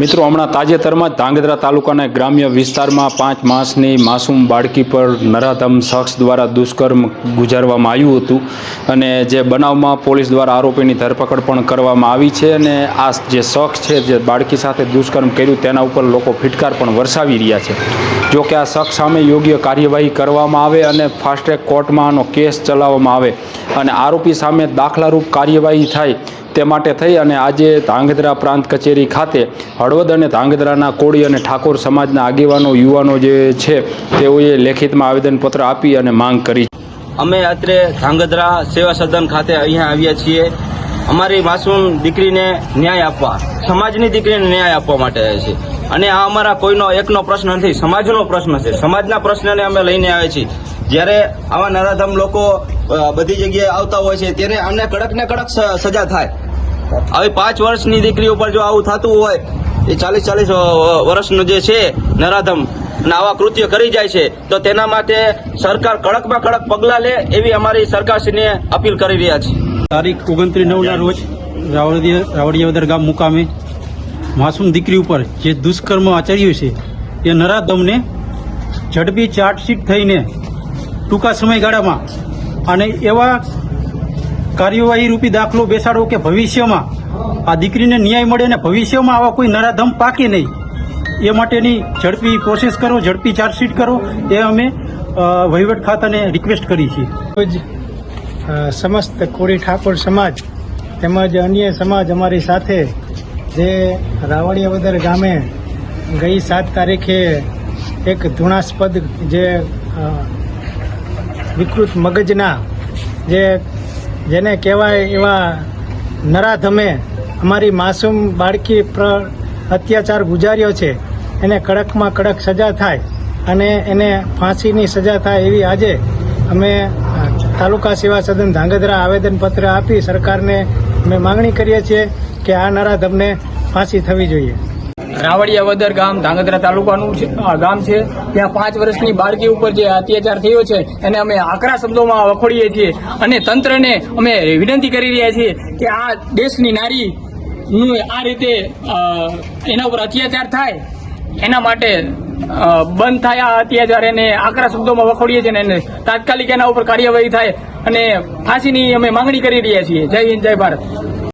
મિત્રો, હમણાં તાજેતરમાં જ ધાંગધ્રા તાલુકાના ગ્રામ્ય વિસ્તારમાં પાંચ માસની માસૂમ બાળકી પર નરાધમ શખ્સ દ્વારા દુષ્કર્મ ગુજારવામાં આવ્યું હતું અને જે બનાવમાં પોલીસ દ્વારા આરોપીની ધરપકડ પણ કરવામાં આવી છે અને આ જે શખ્સ છે, જે બાળકી સાથે દુષ્કર્મ કર્યું તેના ઉપર લોકો ફિટકાર પણ વરસાવી રહ્યા છે. જો કે આ શખ્સ સામે યોગ્ય કાર્યવાહી કરવામાં આવે અને ફાસ્ટ ટ્રેક કોર્ટમાં આનો કેસ ચલાવવામાં આવે અને આરોપી સામે દાખલારૂપ કાર્યવાહી થાય તે માટે થઈ અને આજે ધાંગધ્રા પ્રાંત કચેરી ખાતે હળવદ અને ધાંગધ્રાના કોળી અને ઠાકોર સમાજના આગેવાનો, યુવાનો જે છે, તેઓએ લેખિતમાં આવેદનપત્ર આપી અને માંગ કરી અમે અત્રે ધાંગધ્રા સેવા સદન ખાતે અહીંયા આવ્યા છીએ. અમારી માસૂમ દીકરીને ન્યાય આપવા, સમાજની દીકરીને ન્યાય આપવા માટે આવ્યા છીએ. અને આ અમારા કોઈનો એકનો પ્રશ્ન નથી, સમાજનો પ્રશ્ન છે. સમાજના પ્રશ્નને અમે લઈને આવ્યા છીએ. જ્યારે આવા નરાધમ લોકો બધી જગ્યાએ આવતા હોય છે ત્યારે આમને કડક ને કડક સજા થાય. આવી પાંચ વર્ષની દીકરી ઉપર જો આવું થતું હોય એ ચાલીસ ચાલીસ વર્ષનું જે છે નરાધમ અને આવા કૃત્ય કરી જાય છે તો તેના માટે સરકાર કડકમાં કડક પગલાં લે એવી અમારી સરકારશ્રીને અપીલ કરી રહ્યા છે તારીખ ઓગણત્રીસ નવના રોજ રાવડિયા રાવડિયાવદર ગામ મુકામે માસૂમ દીકરી ઉપર જે દુષ્કર્મ આચર્યું છે એ નરાધમને ઝડપી ચાર્જશીટ થઈને ટૂંકા સમયગાળામાં. અને એવા કાર્યવાહી રૂપી દાખલો બેસાડો કે ભવિષ્યમાં આ દીકરીને ન્યાય મળે અને ભવિષ્યમાં આવા કોઈ નરાધમ પાકે નહીં, એ માટેની ઝડપી પ્રોસેસ કરો, ઝડપી ચાર્જશીટ કરો, એ અમે વહીવટ ખાતાને રિક્વેસ્ટ કરી છીએ. સમસ્ત કોળી ઠાકોર સમાજ તેમજ અન્ય સમાજ અમારી સાથે જે રાવળિયાવદર ગામે ગઈ સાત તારીખે એક ધૃણાસ્પદ જે વિકૃત મગજના જે જેને કહેવાય એવા નરાધમે અમારી માસૂમ બાળકી પર અત્યાચાર ગુજાર્યો છે. એને કડકમાં કડક સજા થાય અને એને ફાંસીની સજા થાય એવી આજે અમે તાલુકા સેવા સદન ધાંગધ્રા આવેદનપત્ર આપી સરકારને અમે માગણી કરીએ છીએ કે આ નરાધમને ફાંસી થવી જોઈએ. રાવડિયાવદર ગામ ધાંગધ્રા તાલુકાનું છે- ગામ છે. ત્યાં પાંચ વર્ષની બાળકી ઉપર જે અત્યાચાર થયો છે, એને અમે આકરા શબ્દોમાં વખોડીએ છીએ અને તંત્રને અમે વિનંતી કરી રહ્યા છીએ કે આ દેશની નારી આ રીતે એના ઉપર અત્યાચાર થાય, એના માટે બંધ થાય આ અત્યાચાર, એને આકરા શબ્દોમાં વખોડીએ છીએ અને તાત્કાલિક એના ઉપર કાર્યવાહી થાય અને ફાંસીની અમે માંગણી કરી રહ્યા છીએ. જય હિન્દ, જય ભારત.